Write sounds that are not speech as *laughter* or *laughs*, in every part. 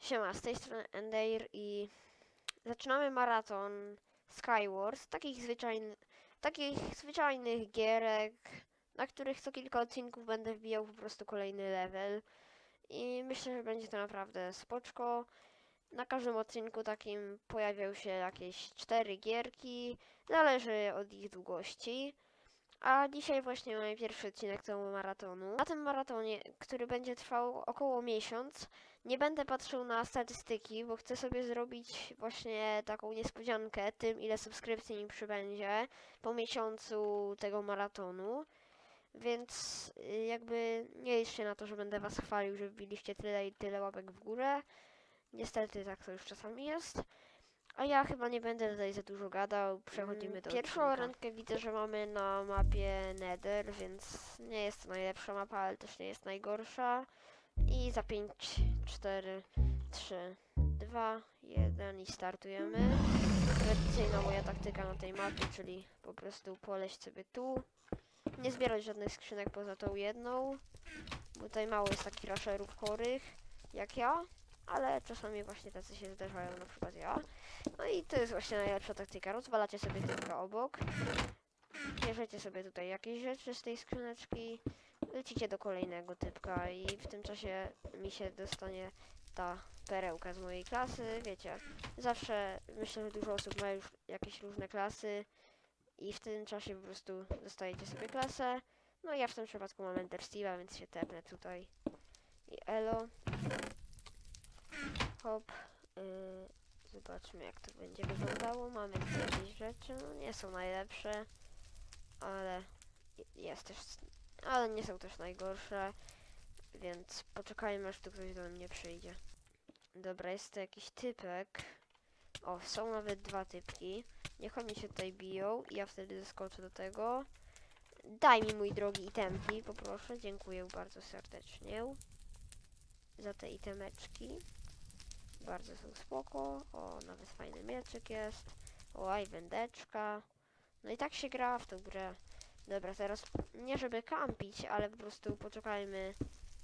Siema, z tej strony Endeir i zaczynamy maraton Skywars, takich, zwyczajn... takich zwyczajnych gierek, na których co kilka odcinków będę wbijał po prostu kolejny level i myślę, że będzie to naprawdę spoczko. Na każdym odcinku takim pojawią się jakieś cztery gierki, zależy od ich długości. A dzisiaj właśnie mamy pierwszy odcinek tego maratonu. Na tym maratonie, który będzie trwał około miesiąc, nie będę patrzył na statystyki, bo chcę sobie zrobić właśnie taką niespodziankę tym, ile subskrypcji mi przybędzie po miesiącu tego maratonu. Więc y, jakby nie liczcie na to, że będę was chwalił, że wbiliście tyle i tyle łapek w górę. Niestety tak to już czasami jest. A ja chyba nie będę tutaj za dużo gadał. Przechodzimy do Pierwszą odcinka. randkę widzę, że mamy na mapie Nether, więc nie jest to najlepsza mapa, ale też nie jest najgorsza. I za 5, 4, 3, 2, 1 i startujemy. Tradycyjna moja taktyka na tej mapie, czyli po prostu poleść sobie tu. Nie zbierać żadnych skrzynek poza tą jedną. Bo tutaj mało jest takich rasherów chorych, jak ja. Ale czasami właśnie tacy się zdarzają, na przykład ja. No i to jest właśnie najlepsza taktyka. Rozwalacie sobie tylko obok. Bierzecie sobie tutaj jakieś rzeczy z tej skrzyneczki. Lecicie do kolejnego typka i w tym czasie mi się dostanie ta perełka z mojej klasy. Wiecie, zawsze myślę, że dużo osób ma już jakieś różne klasy i w tym czasie po prostu dostajecie sobie klasę. No ja w tym przypadku mam Ender Steve'a, więc się tepnę tutaj. I elo. Hop. Yy, zobaczmy jak to będzie wyglądało. Mamy jakieś rzeczy, no nie są najlepsze, ale jest też, ale nie są też najgorsze, więc poczekajmy aż tu ktoś do mnie przyjdzie. Dobra, jest to jakiś typek. O, są nawet dwa typki. Niech oni się tutaj biją i ja wtedy zeskoczę do tego. Daj mi mój drogi itemki, poproszę. Dziękuję bardzo serdecznie za te itemeczki. Bardzo są spoko. O, nawet fajny mieczyk jest. O, i wędeczka. No i tak się gra w tą grę. Dobra, teraz nie żeby kampić, ale po prostu poczekajmy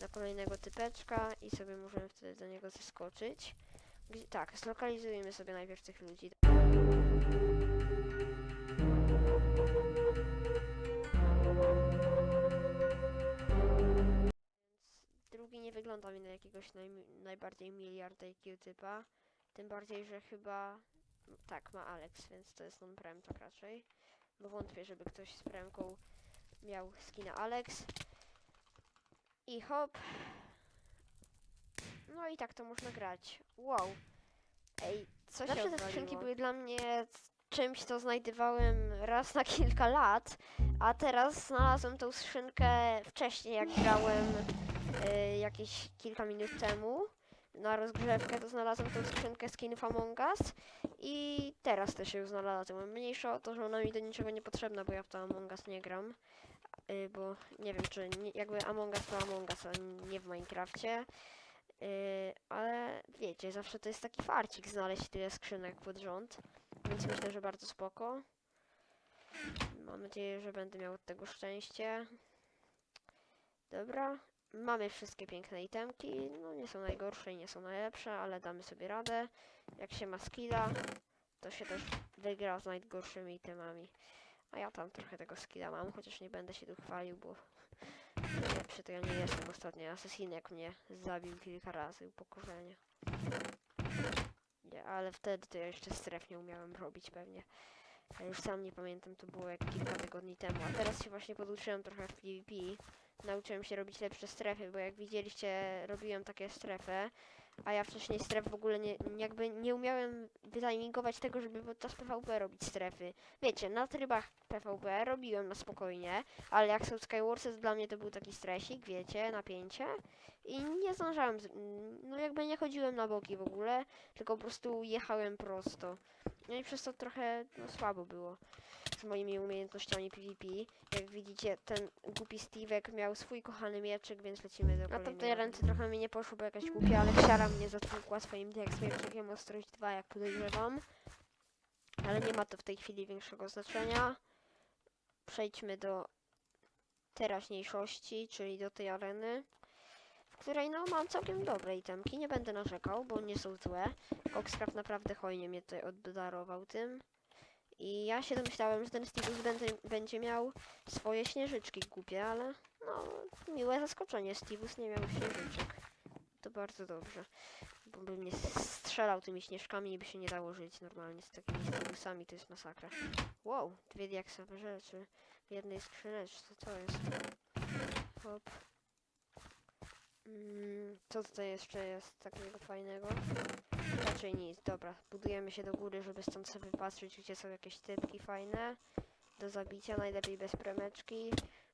na kolejnego typeczka i sobie możemy wtedy do niego zeskoczyć. Gdzie, tak, zlokalizujemy sobie najpierw tych ludzi. Drugi nie wygląda mi na jakiegoś naj, najbardziej miliard IQ typa. Tym bardziej, że chyba tak ma Alex, więc to jest non-prem tak raczej. Bo wątpię, żeby ktoś z premką miał skina Alex. I hop. No i tak to można grać. Wow. Ej, co się Zawsze te skrzynki były dla mnie czymś, co znajdowałem raz na *laughs* kilka lat, a teraz znalazłem tą skrzynkę wcześniej, jak grałem y, jakieś kilka minut temu na rozgrzewkę, to znalazłem tą skrzynkę skinów Among Us i teraz też ją znalazłem. Mniejsza o to, że ona mi do niczego nie potrzebna, bo ja w to Among Us nie gram. Y, bo nie wiem, czy nie, jakby Among Us to Among Us, a nie w Minecrafcie. Y, ale wiecie, zawsze to jest taki farcik znaleźć tyle skrzynek pod rząd. Więc myślę, że bardzo spoko. Mam nadzieję, że będę miał od tego szczęście. Dobra. Mamy wszystkie piękne itemki. No nie są najgorsze i nie są najlepsze, ale damy sobie radę. Jak się ma skilla, to się też wygra z najgorszymi itemami. A ja tam trochę tego skilla mam, chociaż nie będę się tu chwalił, bo najlepszy to ja nie jestem. Ostatnio asesinek mnie zabił kilka razy, upokorzenie. Nie, ale wtedy to ja jeszcze stref nie umiałem robić pewnie. Ja już sam nie pamiętam, to było jak kilka tygodni temu. A teraz się właśnie poduczyłem trochę w PvP. Nauczyłem się robić lepsze strefy, bo jak widzieliście, robiłem takie strefy. A ja wcześniej stref w ogóle nie, jakby nie umiałem wytimingować tego, żeby podczas PvP robić strefy. Wiecie, na trybach PvP robiłem na spokojnie, ale jak są Skywarsy, to dla mnie to był taki stresik, wiecie, napięcie. I nie zdążałem, z, no jakby nie chodziłem na boki w ogóle, tylko po prostu jechałem prosto. No i przez to trochę no, słabo było z moimi umiejętnościami PvP. Jak widzicie, ten głupi Steve'ek miał swój kochany mieczyk, więc lecimy do Na kolejnego. tamtej ręce trochę mi nie poszło, bo jakaś głupia Aleksiara mnie zatłukła swoim mieczykiem ostrość 2, jak podejrzewam. Ale nie ma to w tej chwili większego znaczenia. Przejdźmy do teraźniejszości, czyli do tej areny, której no mam całkiem dobre itemki, nie będę narzekał, bo nie są złe. Coxcraft naprawdę hojnie mnie tutaj obdarował tym. I ja się domyślałem, że ten Stivus będzie, będzie miał swoje śnieżyczki głupie, ale no miłe zaskoczenie, Stivus nie miał śnieżyczek. To bardzo dobrze, bo by mnie strzelał tymi śnieżkami i by się nie dało żyć normalnie z takimi Stivusami, to jest masakra. Wow, dwie diaksowe rzeczy w jednej skrzyneczce, co to jest? Hop. Mm, co tutaj jeszcze jest takiego fajnego? Raczej nic, dobra. Budujemy się do góry, żeby stąd sobie patrzeć, gdzie są jakieś typki fajne. Do zabicia, najlepiej bez premeczki,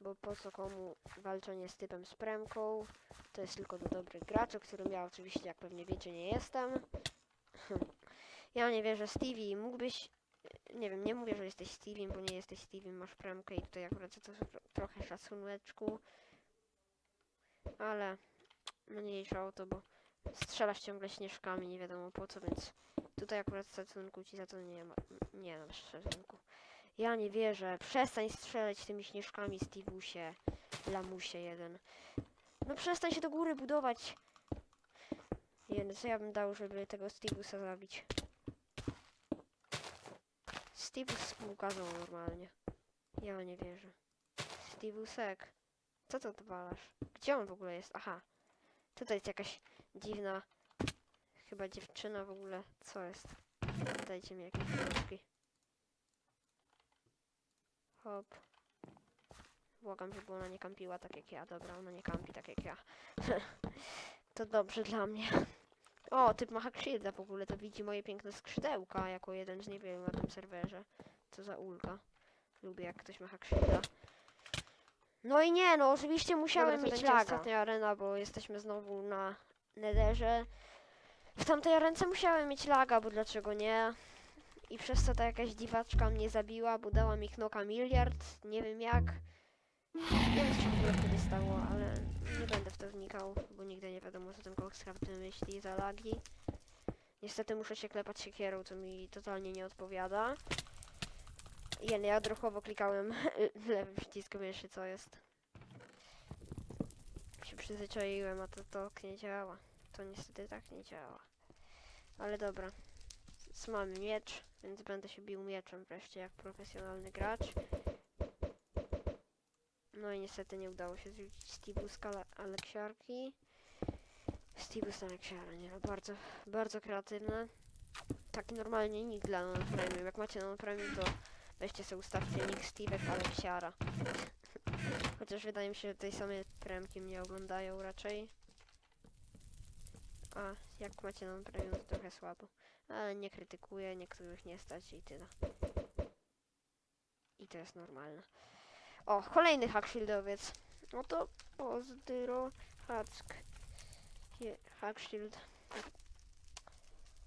bo po co komu walczenie z typem z premką. To jest tylko do dobrych graczy, którym ja oczywiście, jak pewnie wiecie, nie jestem. *laughs* ja nie wierzę, Stevie, mógłbyś... Nie wiem, nie mówię, że jesteś Stevie, bo nie jesteś Stevie, masz premkę i tutaj akurat to tro- trochę szacuneczku. Ale mniejsza o to, bo strzelasz ciągle śnieżkami, nie wiadomo po co, więc tutaj akurat szacunku ci za to nie ma. Nie mam szacunku. Ja nie wierzę. Przestań strzelać tymi śnieżkami, Stevusie. Lamusie jeden. No przestań się do góry budować. Nie, no co ja bym dał, żeby tego Stevusa zabić? Stevus współkazał normalnie. Ja nie wierzę. Stevusek. Co to odwalasz? Gdzie on w ogóle jest? Aha. Tutaj jest jakaś dziwna chyba dziewczyna w ogóle. Co jest? Dajcie mi jakieś książki. Hop. Błagam, żeby ona nie kampiła tak jak ja. Dobra, ona nie kampi tak jak ja. *laughs* to dobrze dla mnie. O, typ ma hack shielda w ogóle, to widzi moje piękne skrzydełka jako jeden z niewielu na tym serwerze. Co za ulga. Lubię jak ktoś ma hack shielda. No i nie, no oczywiście musiałem Dobra, to mieć będzie laga. ostatnia arena, bo jesteśmy znowu na Netherze. W tamtej arence musiałem mieć laga, bo dlaczego nie? I przez to ta jakaś dziwaczka mnie zabiła, bo dała mi knoka miliard, nie wiem jak. Nie wiem, co się w ogóle wtedy stało, ale nie będę w to wnikał, bo nigdy nie wiadomo, co ten Coxcraft wymyśli za lagi. Niestety muszę się klepać siekierą, co mi totalnie nie odpowiada. Ja, ja odruchowo klikałem *laughs* lewy przycisk myszy, co jest. Się przyzwyczaiłem, a to tak nie działa. To niestety tak nie działa. Ale dobra. Mamy miecz, więc będę się bił mieczem wreszcie jak profesjonalny gracz. No i niestety nie udało się zrzucić Steve'uska ale- Aleksiarki. Steve'us Aleksiara, nie no, bardzo, bardzo kreatywne. Taki normalnie nick dla non-premium. Jak macie non-premium, to weźcie sobie ustawcie nick Steve'ek Aleksiara. Chociaż wydaje mi się, że tej samej premki mnie oglądają raczej. A jak macie non-premium, to trochę słabo. Ale nie krytykuję, niektórych nie stać i tyle. I to jest normalne. O, kolejny hackshieldowiec. No to pozdro hack. Hackshield.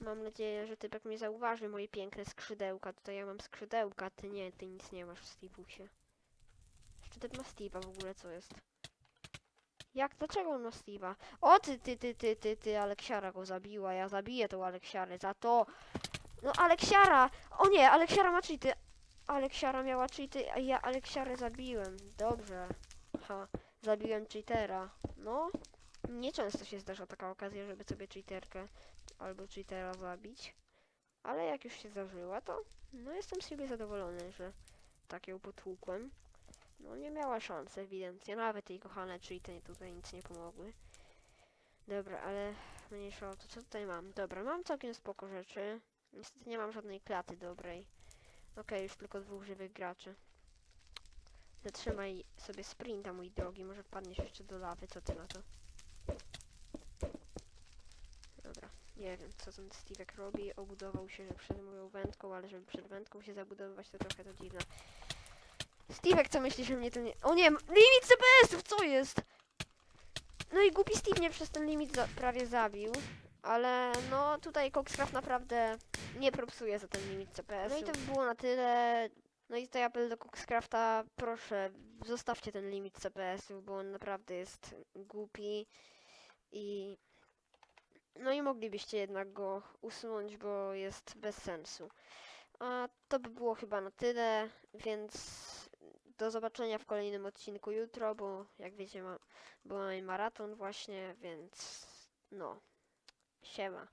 Mam nadzieję, że typek mnie zauważy, moje piękne skrzydełka. Tutaj ja mam skrzydełka, ty nie, ty nic nie masz w Steve'usie. Jeszcze typ ma Steve'a w ogóle, co jest? Jak, dlaczego on ma Steve'a? O ty, ty, ty, ty, ty, ty, Aleksiara go zabiła, ja zabiję tą Aleksiarę za to. No Aleksiara! O nie, Aleksiara ma cheaty. Aleksiara miała cheaty, a ja Aleksiarę zabiłem. Dobrze. Ha, zabiłem cheatera. No, nieczęsto się zdarza taka okazja, żeby sobie cheaterkę albo cheatera zabić. Ale jak już się zdarzyła, to no jestem z siebie zadowolony, że tak ją potłukłem. No nie miała szans ewidentnie, nawet jej kochane cheaty tutaj nic nie pomogły. Dobra, ale mniejsza o to, co tutaj mam? Dobra, mam całkiem spoko rzeczy. Niestety nie mam żadnej klaty dobrej. Okej, już tylko dwóch żywych graczy. Zatrzymaj sobie sprinta, mój drogi, może wpadniesz jeszcze do lawy, co ty na to? Nie wiem, co ten Steve'ek robi. Obudował się, przed moją wędką, ale żeby przed wędką się zabudowywać, to trochę to dziwne. Steve'ek, co myślisz, że mnie to nie... O nie, limit CPS-ów, co jest? No i głupi Steve mnie przez ten limit za prawie zabił. Ale no, tutaj Coxcraft naprawdę nie propsuje za ten limit CPS. No i to by było na tyle. No i tutaj apel do Coxcrafta, proszę, zostawcie ten limit CPS-ów, bo on naprawdę jest głupi i... No i moglibyście jednak go usunąć, bo jest bez sensu. A to by było chyba na tyle, więc do zobaczenia w kolejnym odcinku jutro, bo jak wiecie, ma, mój maraton właśnie, więc no, siema.